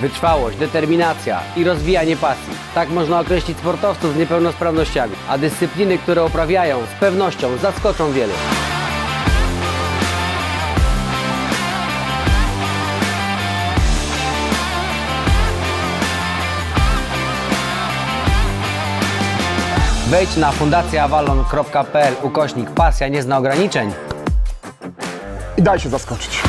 Wytrwałość, determinacja i rozwijanie pasji. Tak można określić sportowców z niepełnosprawnościami, a dyscypliny, które oprawiają, z pewnością zaskoczą wielu. Wejdź na fundacjaavalon.pl ukośnik pasja nie zna ograniczeń I daj się zaskoczyć.